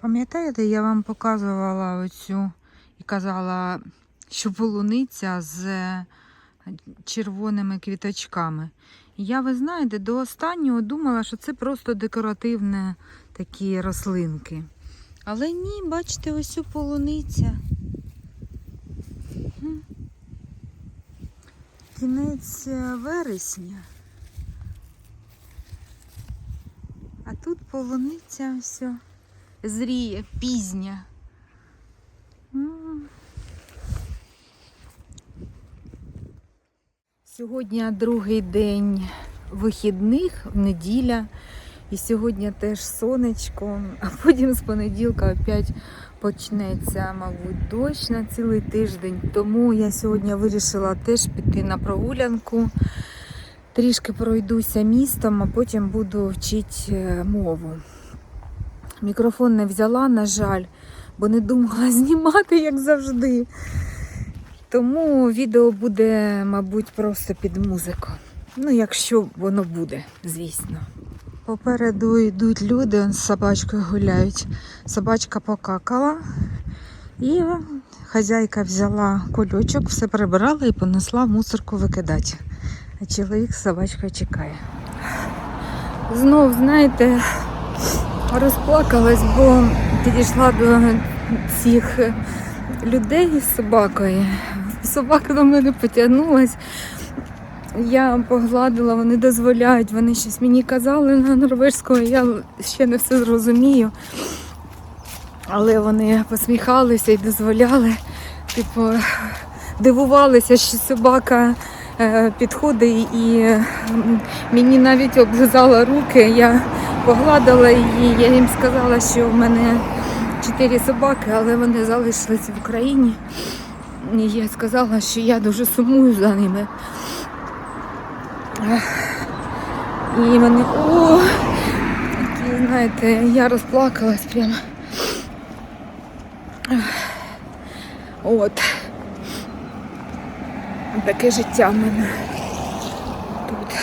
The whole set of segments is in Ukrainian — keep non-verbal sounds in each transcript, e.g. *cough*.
Пам'ятаєте, я вам показувала оцю і казала, що полуниця з червоними квіточками. Я, ви знаєте, до останнього думала, що це просто декоративні такі рослинки. Але ні, бачите, ось у полуниця. Кінець е, вересня. А тут полуниця все зріє, пізня. Сьогодні другий день вихідних, неділя. І сьогодні теж сонечко, а потім з понеділка опять почнеться, мабуть, дощ на цілий тиждень. Тому я сьогодні вирішила теж піти на прогулянку. Трішки пройдуся містом, а потім буду вчити е, мову. Мікрофон не взяла, на жаль, бо не думала *laughs* знімати, як завжди. Тому відео буде, мабуть, просто під музику. Ну, якщо воно буде, звісно. Попереду йдуть люди, з собачкою гуляють. Собачка покакала. І хазяйка взяла кульочок, все прибрала і понесла мусорку викидати. А чоловік з собачкою чекає. Знов, знаєте, розплакалась, бо підійшла до цих людей з собакою. Собака до мене потягнулась. Я погладила, вони дозволяють, вони щось мені казали на норвезькому, я ще не все зрозумію. Але вони посміхалися і дозволяли, типу, дивувалися, що собака е, підходить і мені навіть облизала руки. Я погладила її, я їм сказала, що в мене чотири собаки, але вони залишились в Україні. І я сказала, що я дуже сумую за ними. І вони, о, такі, знаєте, я розплакалась прямо. От. Таке життя в мене тут.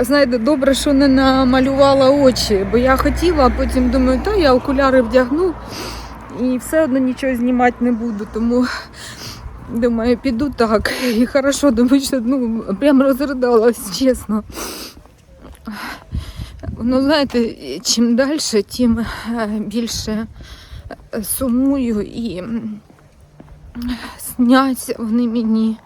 Знаєте, добре, що не намалювала очі, бо я хотіла, а потім думаю, та я окуляри вдягну і все одно нічого знімати не буду, тому думаю, піду так. І хорошо, думаю, що ну, прям розридалась, чесно. Ну, знаєте, чим далі, тим е, більше е, сумую і сняться вони мені.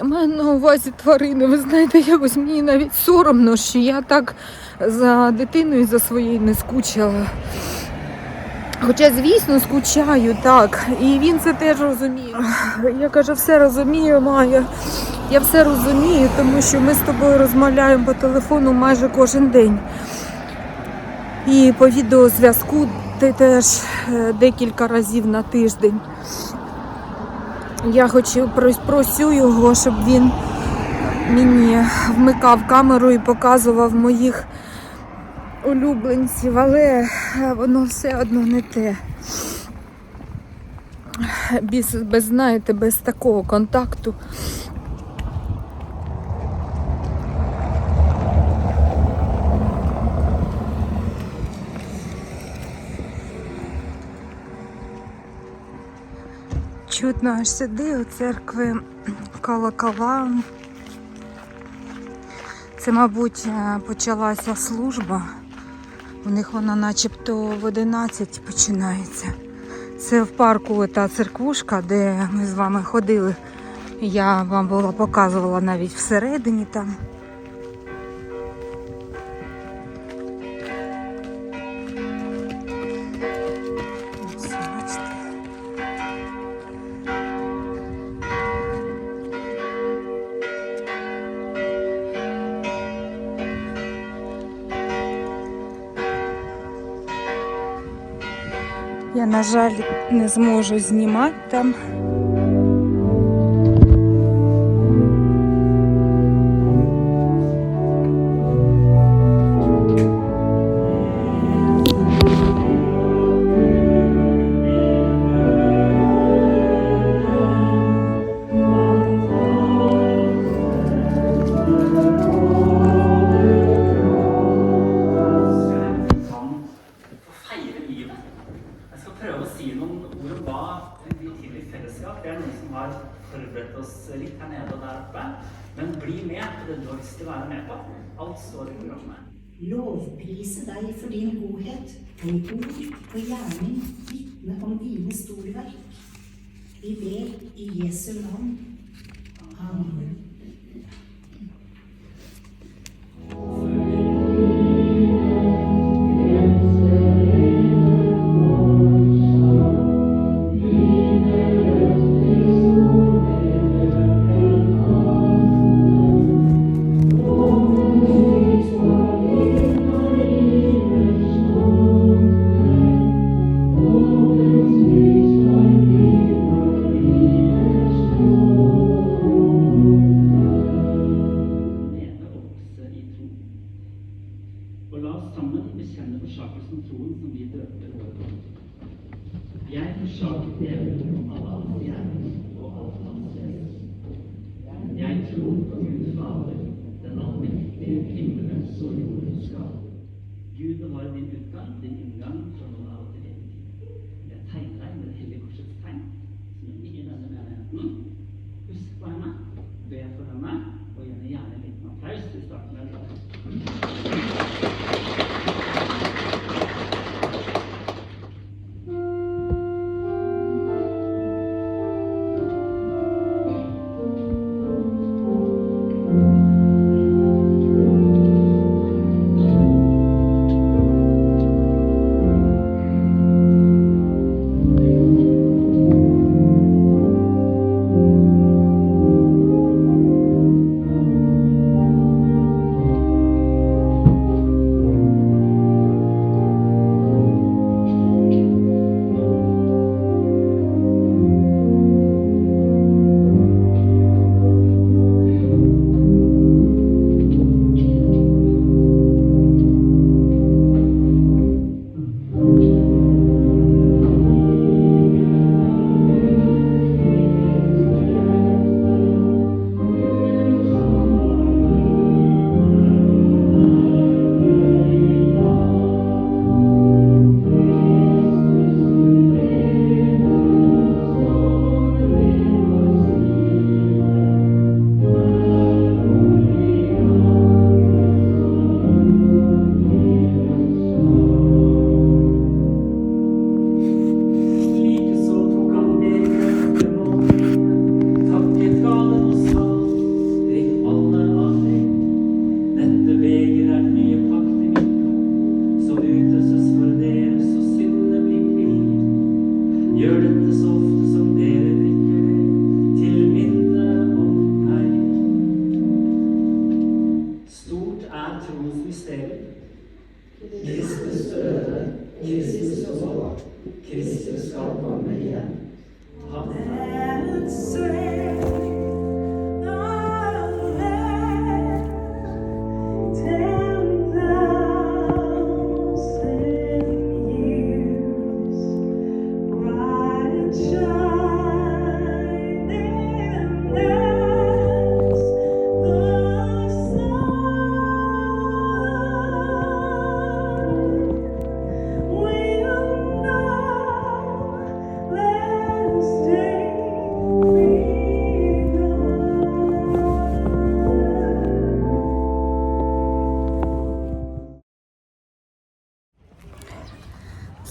Я маю на увазі тварини. Ви знаєте, якось мені навіть соромно, що я так за дитиною за своєю не скучила. Хоча, звісно, скучаю, так. І він це теж розуміє. Я кажу, все розумію, Майя. Я все розумію, тому що ми з тобою розмовляємо по телефону майже кожен день. І по відеозв'язку ти теж е, декілька разів на тиждень. Я хочу просю його, щоб він мені вмикав камеру і показував моїх улюбленців, але е, воно все одно не те. Без, без знаєте, без такого контакту. Чутно аж сюди у церкви колокола. Це, мабуть, е, почалася служба. У них вона начебто в 11 починається. Це в парку та церквушка, де ми з вами ходили. Я вам була показувала навіть всередині там. На жаль, не зможу знімати там. Og det bør å være med på. Alt står i programmet. Lovprise deg for din godhet, og ord og gjerning vitne om dine storverk. Vi ber i Jesu navn. Amen.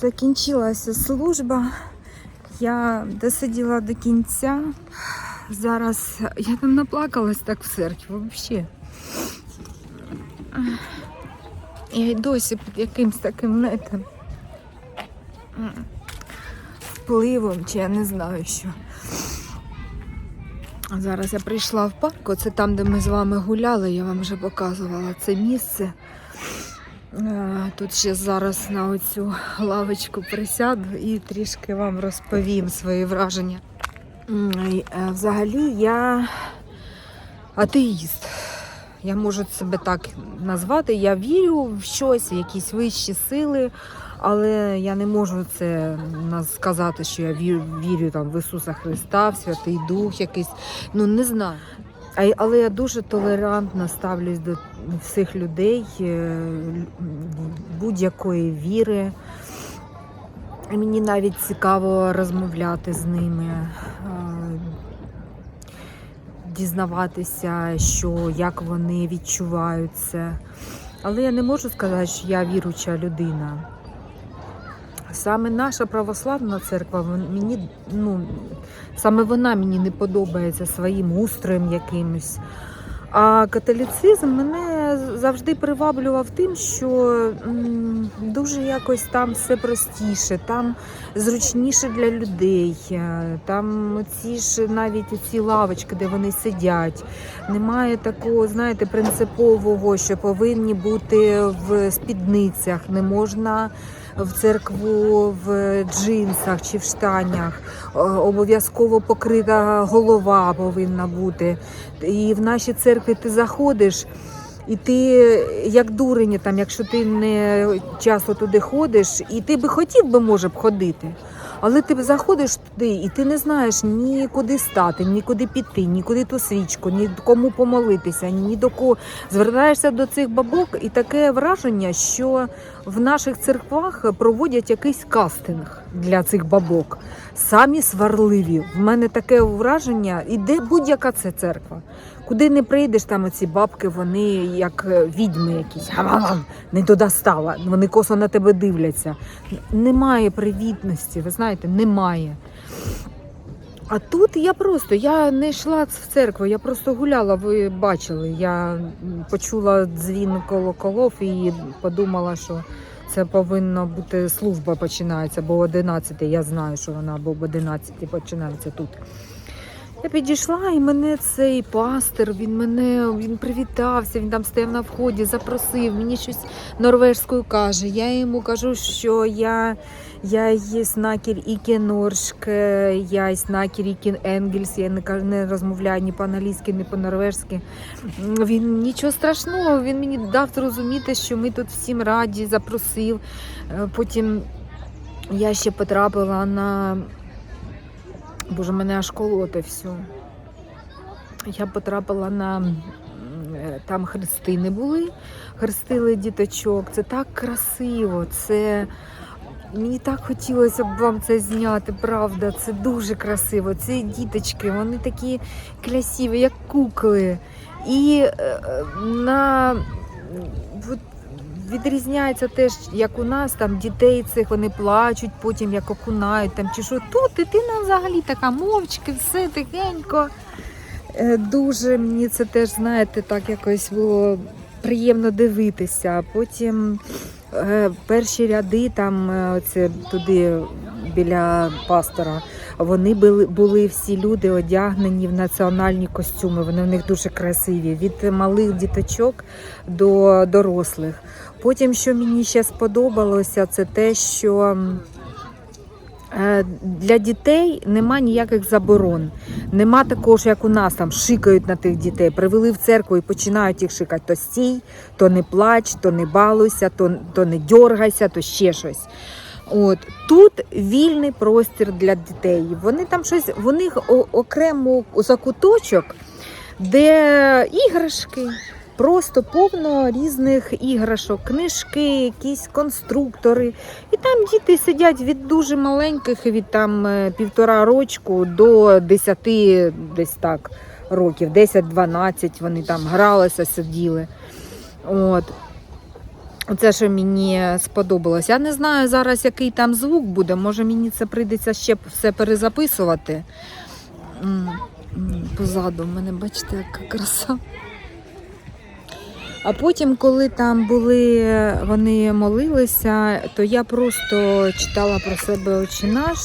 Закінчилася служба. Я досиділа до кінця. Зараз я там наплакалась так в церкві взагалі. Я й досі під якимсь таким знаєте, впливом, чи я не знаю що. Зараз я прийшла в парк, оце там, де ми з вами гуляли, я вам вже показувала це місце. Е, Тут ще зараз на оцю лавочку присяду і трішки вам розповім свої враження. Е, Взагалі я атеїст. Я можу себе так назвати. Я вірю в щось, в якісь вищі сили, але я не можу це сказати, що я вірю, вірю там, в Ісуса Христа, в Святий Дух якийсь. Ну не знаю. Але я дуже толерантно ставлюсь до всіх людей е, будь-якої віри. Мені навіть цікаво розмовляти з ними. Е, дізнаватися, що як вони відчувають це. Але я не можу сказати, що я віруча людина. Саме наша православна церква, мені, ну, саме вона мені не подобається своїм устроєм якимось. А католіцизм мене завжди приваблював тим, що дуже якось там все простіше, там зручніше для людей. е, Там ці ж навіть ці лавочки, де вони сидять. Немає такого, знаєте, принципового, що повинні бути в спідницях, не можна в церкву в джинсах чи в штанях. Обов'язково покрита голова повинна бути. І в нашій церкві ти заходиш. І ти як дурень, там, якщо ти не часто туди ходиш, і ти би хотів би, може б, ходити. Але ти заходиш туди, і ти не знаєш ні куди стати, ні куди піти, ні куди ту свічку, ні кому помолитися, ні до кого. Звертаєшся до цих бабок, і таке враження, що в наших церквах проводять якийсь кастинг для цих бабок. Самі сварливі. В мене таке враження, і де будь-яка це церква. Куди не прийдеш, там оці бабки, вони як е, відьми якісь. Не туди стала. Вони косо на тебе дивляться. Немає привітності, ви знаєте, немає. А тут я просто я не йшла в церкву, я просто гуляла, ви бачили. Я почула дзвін колоколов і подумала, що це повинна бути служба починається, бо о 11, я знаю, що вона об 11 починається тут. Я підійшла, і мене цей пастир, він мене він привітався, він там стояв на вході, запросив, мені щось норвежською каже. Я йому кажу, що я, я є снакер іке норшке, я є снакер ікен енгельс, я не, не розмовляю ні по-англійськи, ні по-норвежськи. Він нічого страшного, він мені дав зрозуміти, що ми тут всім раді, запросив. Е, Потім я ще потрапила на Боже, мене аж колоте все. Я потрапила на е, там хрестини були, хрестили діточок. Це так красиво. Це мені так хотілося б вам це зняти, правда. Це дуже красиво. Ці діточки, вони такі красиві, як кукли. І е, е, на відрізняється теж, як у нас там дітей цих вони плачуть, потім як окунають там чи що. Тут дитина взагалі така мовчки, все тихенько. Е, Дуже мені це теж, знаєте, так якось було приємно дивитися. Потім е, перші ряди, там е, оце туди біля пастора, вони були, були всі люди одягнені в національні костюми. Вони в них дуже красиві, від малих діточок до дорослих. Потім, що мені ще сподобалося, це те, що е, для дітей нема ніяких заборон. Нема такого, як у нас там шикають на тих дітей. Привели в церкву і починають їх шикати. То стій, то не плач, то не балуйся, то, то не дьоргайся, то ще щось. От тут вільний простір для дітей. Вони там щось, в них окремо закуточок, де іграшки, просто повно різних іграшок, книжки, якісь конструктори. І там діти сидять від дуже маленьких, від там е, півтора рочку до 10 десь так років, 10-12 вони там гралися, сиділи. От. Оце, що мені сподобалось. Я не знаю зараз, який там звук буде. Може мені це прийдеться ще все перезаписувати. Позаду в мене, бачите, яка краса. А потім, коли там були, вони молилися, то я просто читала про себе очі наш.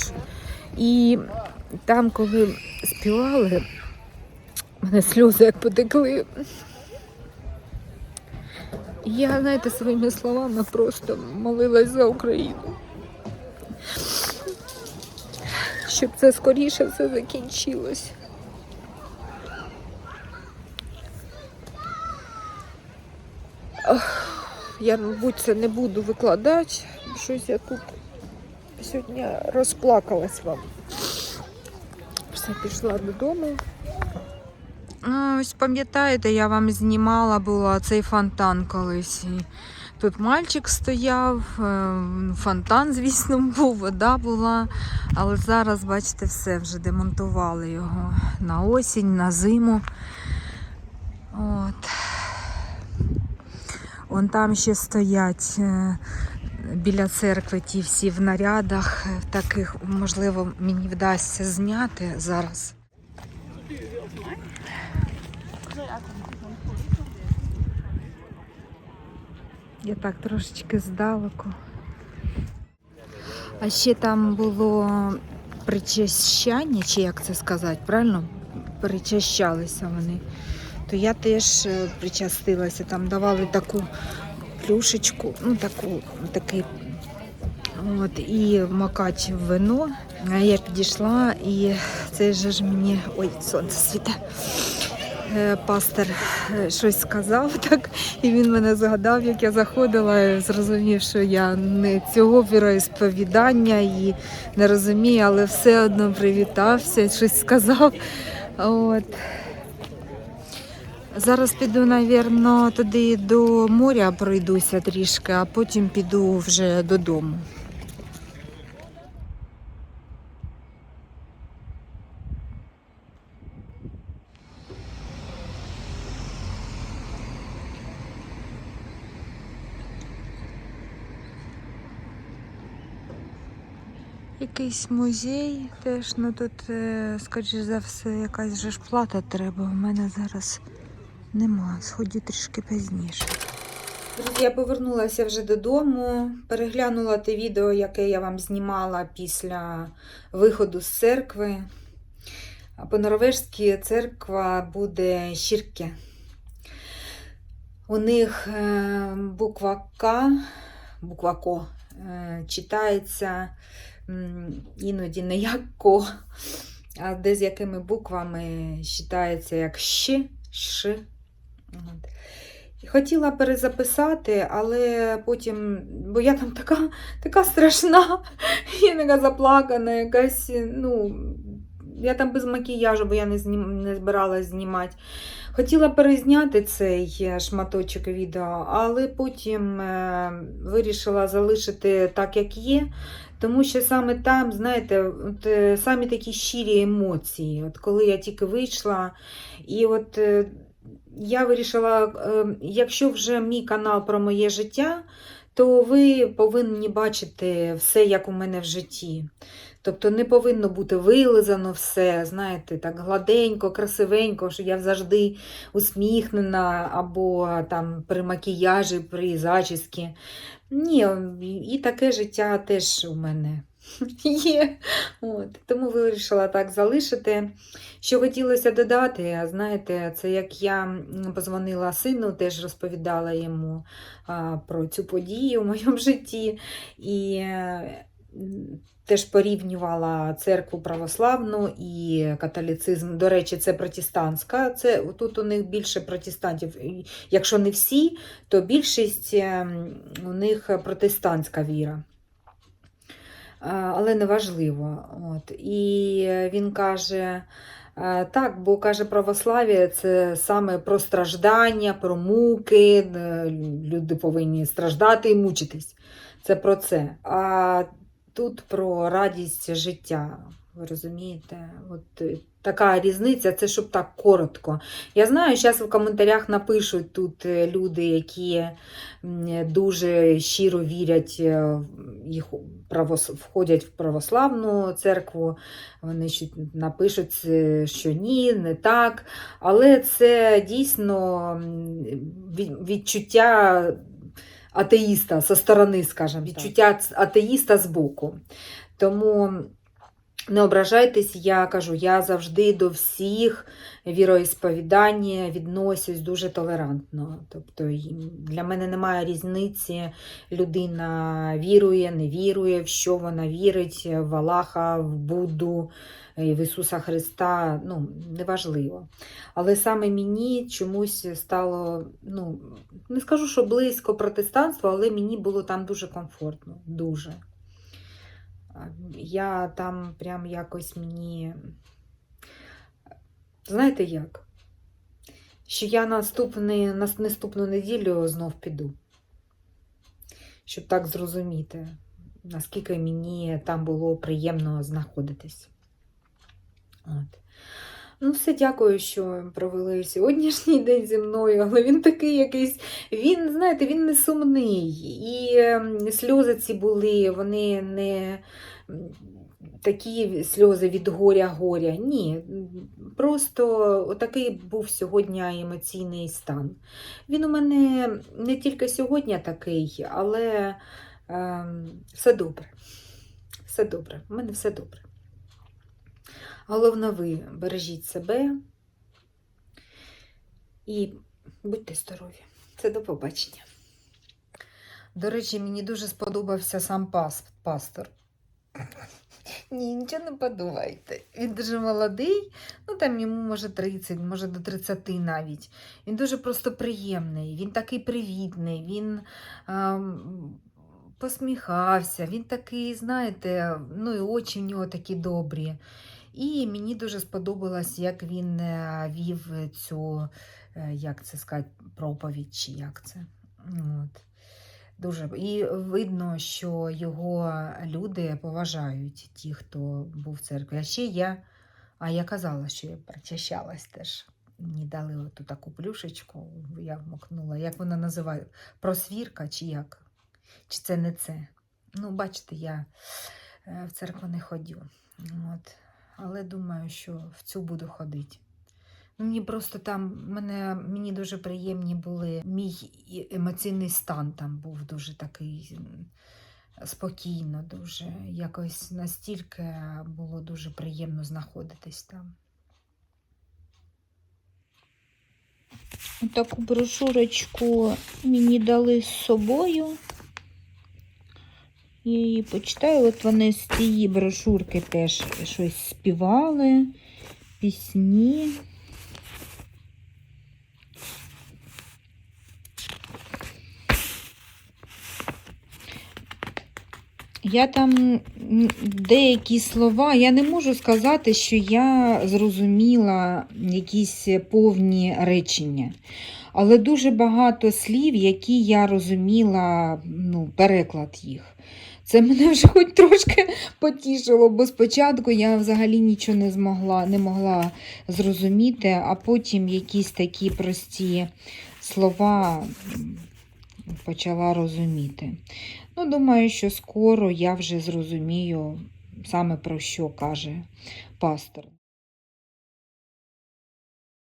І там, коли співали, мене сльози як потекли. Я, знаєте, своїми словами просто молилась за Україну. Щоб це скоріше все закінчилось. Я, мабуть, це не буду викладати. Щось я тут сьогодні розплакалась вам. Все пішла додому. Ну, ось пам'ятаєте, я вам знімала була цей фонтан колись. Тут мальчик стояв, е, фонтан, звісно, *laughs* був, вода була. Але зараз, бачите, все вже демонтували його на осінь, на зиму. От. Вон там ще стоять е, біля церкви ті всі в нарядах. Таких, можливо, мені вдасться зняти зараз. Я так трошечки здалеку. А ще там було причащання, чи як це сказати, правильно? Причащалися вони. То я теж е, причастилася, там давали таку плюшечку, ну таку, такий от, і макач в вино. А я підійшла і це ж мені. Ой, сонце світе. Е, Пастор е, щось сказав *laughs* так, і він мене згадав, як я заходила, зрозумів, що я не цього віросповідання і не розумію, але все одно привітався, щось сказав. От. Зараз піду, напевно, туди до моря пройдуся трішки, а потім піду вже додому. Якийсь музей теж, ну тут, е, скоріш за все, якась же ж плата треба. У мене зараз нема. Сходю трішки пізніше. Друзі, я повернулася вже додому, переглянула те відео, яке я вам знімала після виходу з церкви. По-норвежськи церква буде Щірке. У них е, буква К, буква Ко е, читається іноді не як ко, а де з якими буквами читається як щ, ш. Хотіла перезаписати, але потім, бо я там така, така страшна, *laughs* я така заплакана, якась, ну, я там без макіяжу, бо я не, знім, не збиралась знімати. Хотіла перезняти цей е, шматочок відео, але потім е, вирішила залишити так, як є. Тому що саме там, знаєте, от, е, самі такі щирі емоції. От коли я тільки вийшла, і от е, я вирішила, е, якщо вже мій канал про моє життя, то ви повинні бачити все, як у мене в житті. Тобто не повинно бути вилизано все, знаєте, так гладенько, красивенько, що я завжди усміхнена, або там при макіяжі, при зачіскі. Ні, і таке життя теж у мене *laughs* є. От. Тому вирішила так залишити. Що хотілося додати, знаєте, це як я позвонила сину, теж розповідала йому про цю подію в моєму житті. І теж порівнювала церкву православну і католіцизм. До речі, це протестантська. Це тут у них більше протестантів. Якщо не всі, то більшість ем, у них протестантська віра. А, Але неважливо. От. І він каже. е, Так, бо каже, православ'я це саме про страждання, про муки. е, Люди повинні страждати і мучитись. Це про це. А тут про радість життя. Ви розумієте? От е, така різниця, це щоб так коротко. Я знаю, зараз в коментарях напишуть тут е, люди, які дуже щиро вірять, е, їх входять в православну церкву. Вони напишуть, е, що ні, не так. Але це дійсно відчуття атеїста зі сторони, скажімо, відчуття атеїста з боку. Тому не ображайтесь, я кажу, я завжди до всіх віроісповідань відносюсь дуже толерантно. Тобто для мене немає різниці, людина вірує, не вірує, в що вона вірить, в Аллаха, в Будду, в Ісуса Христа. Ну, неважливо. Але саме мені чомусь стало, ну, не скажу, що близько протестантство, але мені було там дуже комфортно. Дуже. Я там прям якось мені. Знаєте як? Що я наступний, на наступну неділю знов піду. щоб так зрозуміти, наскільки мені там було приємно знаходитись. От. Ну, все, дякую, що провели сьогоднішній день зі мною, але він такий якийсь, він, знаєте, він не сумний. І ем, сльози ці були, вони не такі сльози від горя-горя. Ні. Просто такий був сьогодні емоційний стан. Він у мене не тільки сьогодні такий, але ем, все добре. Все добре. У мене все добре. Головне, ви бережіть себе і будьте здорові. Це до побачення. До речі, мені дуже сподобався сам пас, пастор. *laughs* Ні, нічого не подумайте. Він дуже молодий, ну там йому може 30, може до 30 навіть. Він дуже просто приємний, він такий привітний, він ем, посміхався, він такий, знаєте, ну і очі в нього такі добрі. І мені дуже сподобалось, як він е, вів цю, е, як це сказати, проповідь, чи як це. От. Дуже. І видно, що його люди поважають ті, хто був в церкві. А ще я, а я казала, що я причащалась теж. Мені дали оту таку плюшечку, я вмокнула. Як вона називає? Просвірка чи як? Чи це не це? Ну, бачите, я е, в церкву не ходю. От. Але думаю, що в цю буду ходити. Ну, мені просто там мене, мені дуже приємні були. Мій емоційний стан там був дуже такий спокійно, дуже. Якось настільки було дуже приємно знаходитись там. Таку брошурочку мені дали з собою. Я її почитаю. От вони з цієї брошурки теж щось співали, пісні. Я там деякі слова, я не можу сказати, що я зрозуміла якісь повні речення. Але дуже багато слів, які я розуміла, ну, переклад їх. Це мене вже хоч трошки потішило, бо спочатку я взагалі нічого не змогла, не могла зрозуміти, а потім якісь такі прості слова почала розуміти. Ну, думаю, що скоро я вже зрозумію саме про що каже пастор.